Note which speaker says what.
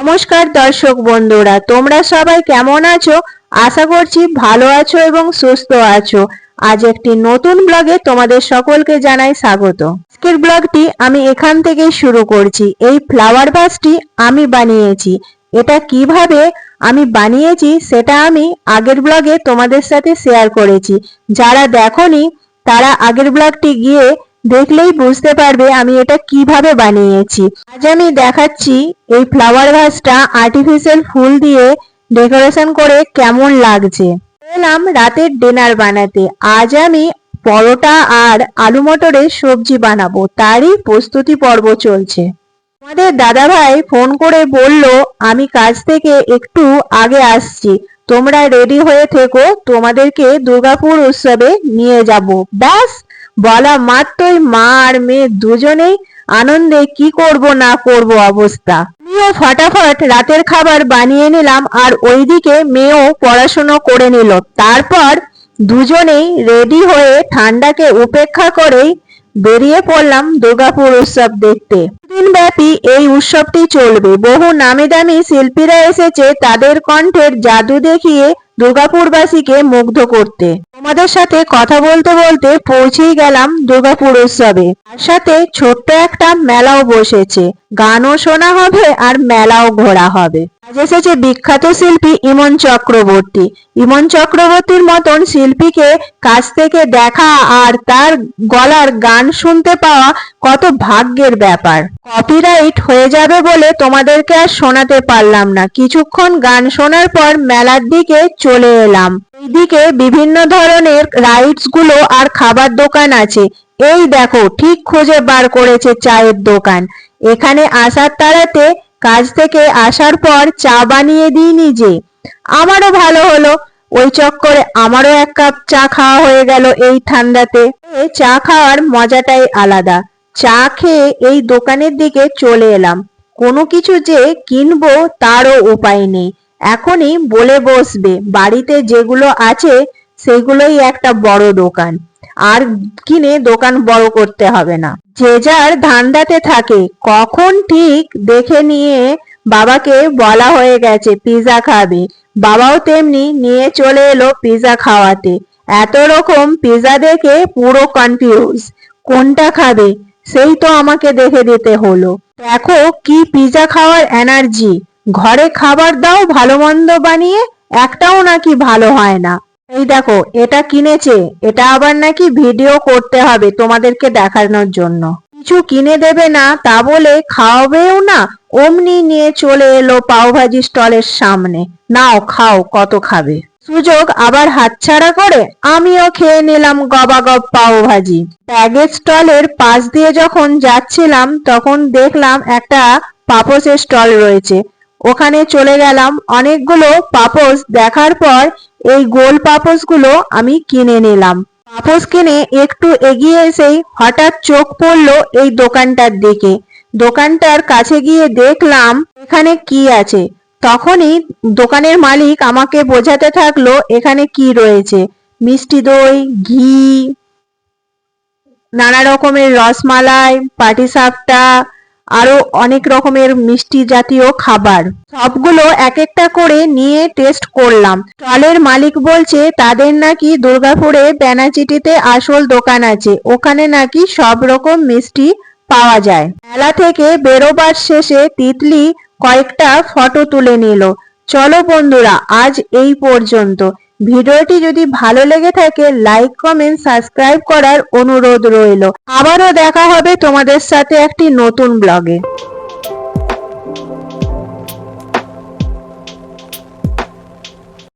Speaker 1: নমস্কার দর্শক বন্ধুরা, তোমরা সবাই কেমন আছো? আশা করছি ভালো আছো এবং সুস্থ আছো। আজ একটি নতুন ব্লগে তোমাদের সকলকে জানাই স্বাগত। আজকের ব্লগটি আমি এখান থেকে শুরু করছি। এই ফ্লাওয়ার ভাসটি আমি বানিয়েছি। এটা কীভাবে আমি বানিয়েছি সেটা আমি আগের ব্লগে তোমাদের সাথে শেয়ার করেছি। যারা দেখোনি, তারা আগের ব্লগটি গিয়ে দেখলেই বুঝতে পারবে আমি এটা কীভাবে বানিয়েছি। আজ আমি দেখাচ্ছি এই ফ্লাওয়ার ভাসটা আর্টিফিশিয়াল ফুল দিয়ে ডেকোরেশন করে কেমন লাগছে। এলাম রাতের ডিনার বানাতে। আজ আমি পরোটা আর আলু মটরের সবজি বানাবো। তারই প্রস্তুতি পর্ব চলছে। আমাদের দাদাভাই ফোন করে বলল, আমি কাজ থেকে একটু আগে আসছি। তোমরা রেডি হয়ে থেকো। তোমাদেরকে দুর্গাপুর উৎসবে নিয়ে যাব। ব্যাস বলা মাত্রই মা আর মেয়ে দুজনেই আনন্দে কি করব না করব অবস্থা। আমিও ফটাফট রাতের খাবার বানিয়ে নিলাম আর ওইদিকে মেয়েও পড়াশুনো করে নিল। তারপর দুজনেই রেডি হয়ে ঠান্ডাকে উপেক্ষা করেই বেরিয়ে পড়লাম দুর্গাপুর উৎসব দেখতে। দিন ব্যাপী এই উৎসবটি চলবে। বহু নামি দামি শিল্পীরা এসেছে তাদের কণ্ঠের জাদু দেখিয়ে দুর্গাপুরবাসীকে মুগ্ধ করতে। তোমাদের সাথে কথা বলতে বলতে পৌঁছেই গেলাম দুর্গাপুর উৎসবে। তার সাথে ছোট্ট একটা মেলাও বসেছে। গানও শোনা হবে আর মেলাও ঘোরা হবে। আজ এসেছে বিখ্যাত শিল্পী ইমন চক্রবর্তী। ইমন চক্রবর্তীর মতন শিল্পীকে কাছ থেকে দেখা আর তার গলার গান শুনতে পাওয়া কত ভাগ্যের ব্যাপার। কপিরাইট হয়ে যাবে বলে তোমাদেরকে আর শোনাতে পারলাম না। কিছুক্ষণ গান শোনার পর মেলার দিকে চলে এলাম। এইদিকে বিভিন্ন ধরনের রাইডসগুলো আর খাবার দোকান আছে। এই দেখো, ঠিক খুঁজে বার করেছে চায়ের দোকান। এখানে আসার তাড়াতে কাজ থেকে আসার পর চা বানিয়ে দিই নিজে। আমারও ভালো হলো। ওই চক্করে আমারও এক কাপ চা খাওয়া হয়ে গেল এই ঠান্ডাতে। চা খাওয়ার মজাটাই আলাদা। চা খেয়ে এই দোকানের দিকে চলে এলাম। কোনো কিছু যে কিনবো তারও উপায় নেই। এখনই বলে বসবে। বাড়িতে যেগুলো আছে, সেগুলোই একটা বড় দোকান। আর কিনে দোকান বড় করতে হবে না। যে যার ধান্দাতে থাকে, কখন ঠিক দেখে নিয়ে বাবাকে বলা হয়ে গেছে পিৎজা খাবে। বাবাও তেমনি নিয়ে চলে এলো পিৎজা খাওয়াতে। এত রকম পিৎজা দেখে পুরো কনফিউজ কোনটা খাবে? সেই তো আমাকে দেখে দিতে হলো। দেখো কি পিৎজা খাওয়ার এনার্জি ঘরে খাবার দাও, ভালো মন্দ বানিয়ে, একটাও নাকি ভালো হয় না। এই দেখো, এটা কিনেছে, এটা আবার নাকি ভিডিও করতে হবে তোমাদেরকে দেখানোর জন্য। কিছু কিনে দেবে না তা বলে খাওয়াবেও না, অমনি নিয়ে চলে এলো পাওভাজি স্টলের সামনে। নাও, খাও, কত খাবে। সুযোগ আবার হাতছাড়া করে আমিও খেয়ে নিলাম গবাগব পাও ভাজি ব্যাগের স্টলের পাশ দিয়ে যখন যাচ্ছিলাম, তখন দেখলাম একটা পাপোসের স্টল রয়েছে। ওখানে চলে গেলাম, অনেকগুলো পাপোস দেখার পর এই গোল পাপোসগুলো আমি কিনে নিলাম। পাপোস কিনে একটু এগিয়ে এসেই হঠাৎ চোখ পড়ল এই দোকানটার দিকে। দোকানটার কাছে গিয়ে দেখলাম, এখানে কি আছে? তখনই দোকানের মালিক আমাকে বোঝাতে থাকল, এখানে কি রয়েছে? মিষ্টি দই, ঘি, নানা রকমের রসমালাই, পাটিসাপটা আরও অনেক রকমের মিষ্টি জাতীয় খাবার। সবগুলো এক একটা করে নিয়ে টেস্ট করলাম। স্টলের মালিক বলছে, তাদের নাকি দুর্গাপুরে ব্যানাচিটিতে আসল দোকান আছে। ওখানে নাকি সব রকম মিষ্টি পাওয়া যায়। মেলা থেকে বেরোবার শেষে তিতলি কয়েকটা ফটো তুলে নিল। চলো বন্ধুরা, আজ এই পর্যন্ত। ভিডিওটি যদি ভালো লেগে থাকে লাইক কমেন্ট সাবস্ক্রাইব করার অনুরোধ রইল। আবারও দেখা হবে তোমাদের সাথে একটি নতুন ব্লগে